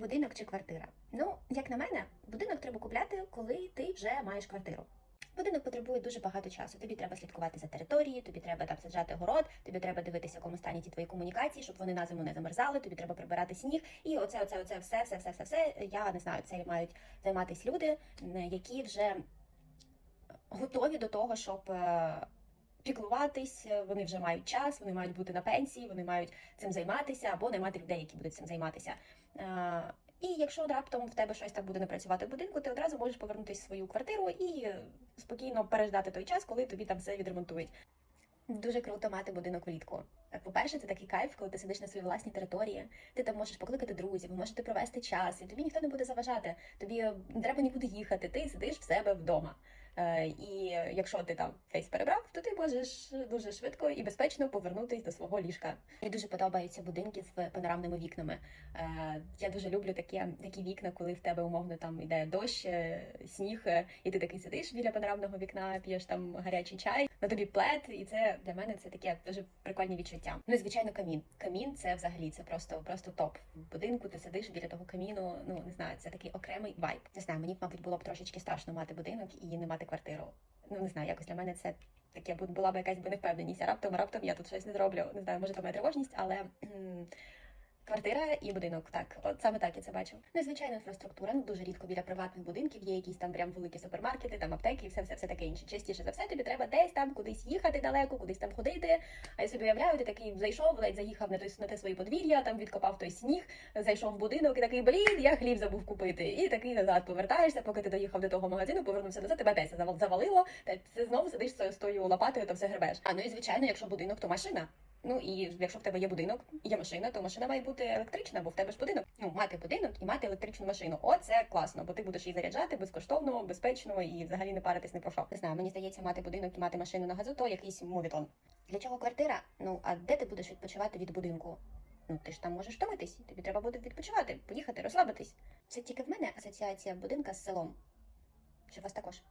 Будинок чи квартира? Ну, як на мене, будинок треба купляти, коли ти вже маєш квартиру. Будинок потребує дуже багато часу. Тобі треба слідкувати за територією, тобі треба там саджати город, тобі треба дивитися, в якому стані ті твої комунікації, щоб вони на зиму не замерзали, тобі треба прибирати сніг. І оце, оце, оце, все, все, все, все, все. Я не знаю, це мають займатися люди, які вже готові до того, щоб е, піклуватись. Вони вже мають час, вони мають бути на пенсії, вони мають цим займатися або наймати людей, які будуть цим займатися. Е, І якщо раптом в тебе щось так буде не працювати в будинку, ти одразу можеш повернутися в свою квартиру і е, спокійно переждати той час, коли тобі там все відремонтують. Дуже круто мати будинок влітку. По-перше, це такий кайф, коли ти сидиш на своїй власній території, ти там можеш покликати друзів, можете провести час, і тобі ніхто не буде заважати. Тобі не треба нікуди їхати, ти сидиш в себе вдома. Е, І якщо ти там весь перебрав, то ти можеш дуже швидко і безпечно повернутися до свого ліжка. Мені дуже подобаються будинки з панорамними вікнами. Е, Я дуже люблю такі, такі вікна, коли в тебе умовно там йде дощ, е, сніг, і ти такий сидиш біля панорамного вікна, п'єш там гарячий чай, на тобі плед, і це для мене це таке дуже прикольні відчуття. Ну і звичайно, камін. Камін це взагалі це просто просто топ. В будинку ти сидиш біля того каміну. Ну не знаю, це такий окремий вайб. Не знаю, мені мабуть, було б трошечки страшно мати будинок і не мати квартиру. Ну не знаю, якось для мене це таке була б якась би невпевненість. А раптом, раптом я тут щось не зроблю. Не знаю, може то моя тривожність, але. Квартира і будинок, так, от саме так я це бачу. І звичайно, інфраструктура. Дуже рідко біля приватних будинків є якісь там прям великі супермаркети, там аптеки, все, все, все таке інше. Частіше за все, тобі треба десь там кудись їхати далеко, кудись там ходити. А я собі уявляю, ти такий зайшов, ледь заїхав на той на те своє подвір'я, там відкопав той сніг, зайшов в будинок і такий, блін, я хліб забув купити. І такий назад повертаєшся, поки ти доїхав до того магазину, повернувся назад, тебе опять завалило, та ти знову сидиш з тою лопатою, то все гребеш. А ну і звичайно, якщо будинок, то машина. Ну і якщо в тебе є будинок і є машина, то машина має бути електрична, бо в тебе ж будинок. Ну, мати будинок і мати електричну машину. О, це класно, бо ти будеш її заряджати безкоштовно, безпечно і взагалі не паритись не про що. Не знаю, мені здається, мати будинок і мати машину на газу, то якийсь мовітон. Для чого квартира? Ну а де ти будеш відпочивати від будинку? Ну ти ж там можеш втомитись, тобі треба буде відпочивати, поїхати, розслабитись. Це тільки в мене асоціація будинка з селом. Чи у вас також?